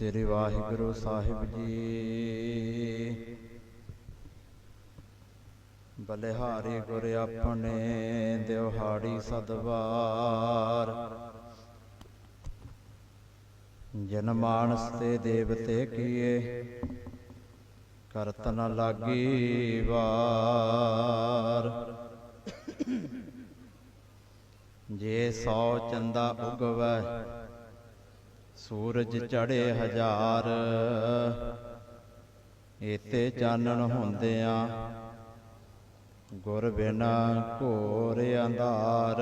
ਸ੍ਰੀ ਵਾਹਿਗੁਰੂ ਸਾਹਿਬ ਜੀ। ਬਲਿਹਾਰੀ ਗੁਰ ਆਪਣੇ ਦਿਵਹਾੜੀ ਸਦਵਾਰ। ਜਨ ਮਾਨਸ ਤੇ ਦੇਵਤੇ ਕੀਏ, ਕਰਤ ਲਾਗੀ ਵਾਰ। ਜੇ ਸੌ ਚੰਦਾ ਉਗਵੈ ਸੂਰਜ ਚੜੇ ਹਜ਼ਾਰ। ਏਤੇ ਚਾਨਣ ਹੁੰਦਿਆਂ ਗੁਰ ਬਿਨਾ ਘੋਰ ਅੰਧਾਰ।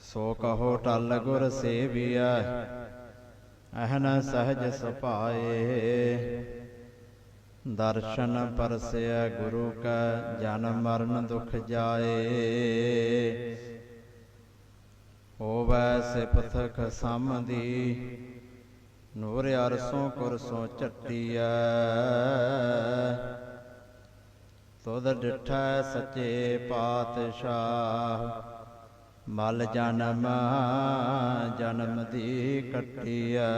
ਸੋ ਕਹੋ ਟਲ ਗੁਰ ਸੇਵੀਐ, ਅਹਨ ਸਹਜ ਸੁਭਾਏ। ਦਰਸ਼ਨ ਪਰਸਿਆ ਗੁਰੂ ਕਾ ਜਨਮ ਮਰਨ ਦੁਖ ਜਾਏ। ਹੋਵੈ ਸਿਫਤ ਖਸਮਦੀ ਨੂਰ ਅਰਸੋਂ ਕੁਰਸੋਂ ਚੱਟੀਐ ਤੁਧ ਡਿਠੈ ਸੱਚੇ ਪਾਤਸ਼ਾਹ, ਮਲ ਜਨਮ ਜਨਮ ਦੀ ਕੱਟੀਐ।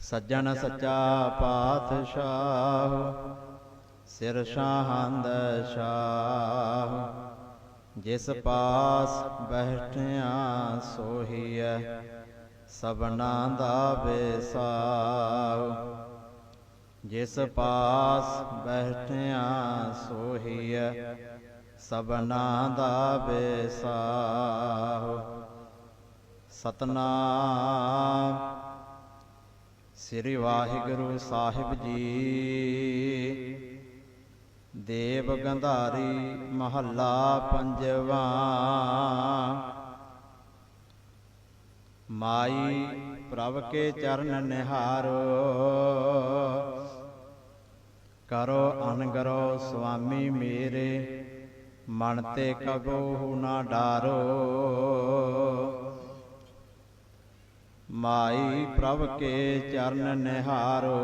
ਸੱਜਣ ਸੱਚਾ ਪਾਤਸ਼ਾਹ, ਸਿਰ ਸ਼ਾਹੰਦ ਸ਼ਾਹ ਜਿਸ ਪਾਸ ਬੈਠਿਆ ਸੋਹੀਐ, ਸਭਨਾ ਦਾ ਬੇਸਾਉ ਜਿਸ ਪਾਸ ਬੈਠਿਆ ਸੋਹੀਐ, ਸਭਨਾ ਦਾ ਬੇਸਾਉ ਸਤਨਾਮ ਸ੍ਰੀ ਵਾਹਿਗੁਰੂ ਸਾਹਿਬ ਜੀ। ਦੇਵ ਗੰਧਾਰੀ ਮਹੱਲਾ ਪੰਜਵਾ। ਮਾਈ ਪ੍ਰਭ ਕੇ ਚਰਨ ਨਿਹਾਰੋ, ਕਰੋ ਅਨਗਰੋ ਸੁਆਮੀ ਮੇਰੇ, ਮਨ ਤੇ ਕਬੋ ਨਾ ਡਾਰੋ। ਮਾਈ ਪ੍ਰਭ ਕੇ ਚਰਨ ਨਿਹਾਰੋ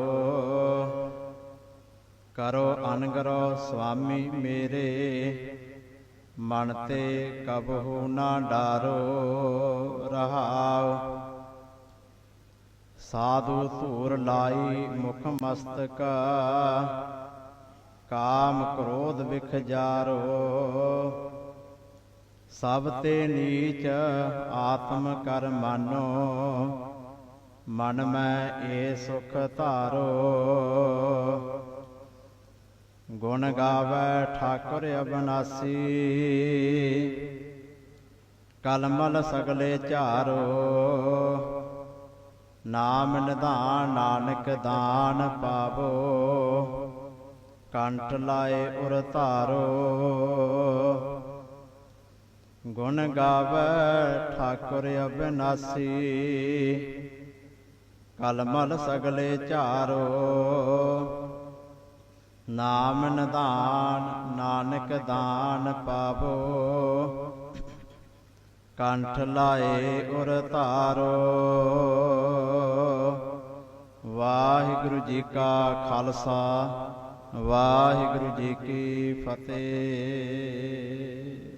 ਕਰੋ ਅਨਗਰੋ ਸੁਆਮੀ ਮੇਰੇ। ਮਨ ਤੇ ਕਬਹੂ ਨਾ ਡਾਰੋ ਰਹਾਉ ਸਾਧੂ ਧੂਰ ਲਾਈ ਮੁਖ ਮਸਤਕ, ਕਾਮ ਕ੍ਰੋਧ ਵਿਖ ਜਾਰੋ। ਸਭ ਤੇ ਨੀਚ ਆਤਮ ਕਰ ਮਾਨੋ, ਮਨ ਮੈਂ ਏ ਸੁਖ ਧਾਰੋ। ਗੁਣ ਗਾਵੇ, ਠਾਕੁਰ ਅਬਨਾਸੀ। ਕਲਮਲ ਸਗਲੇ ਝਾਰੋ। ਨਾਮ ਨਿਧਾਨ ਨਾਨਕ ਦਾਨ ਪਾਵੋ। ਕੰਠ ਲਾਏ ਉਰ ਧਾਰੋ। ਗੁਣ ਗਾਵੇ, ਠਾਕੁਰ ਅਬਨਾਸੀ। ਕਲਮਲ ਸਗਲੇ ਝਾਰੋ। ਨਾਮ ਨਿਧਾਨ, ਨਾਨਕ ਦਾਨ ਪਾਵੋ। ਕੰਠ ਲਾਏ ਉਰ ਧਾਰੋ। ਵਾਹਿਗੁਰੂ ਜੀ ਕਾ ਖਾਲਸਾ, ਵਾਹਿਗੁਰੂ ਜੀ ਕੀ ਫਤਿਹ।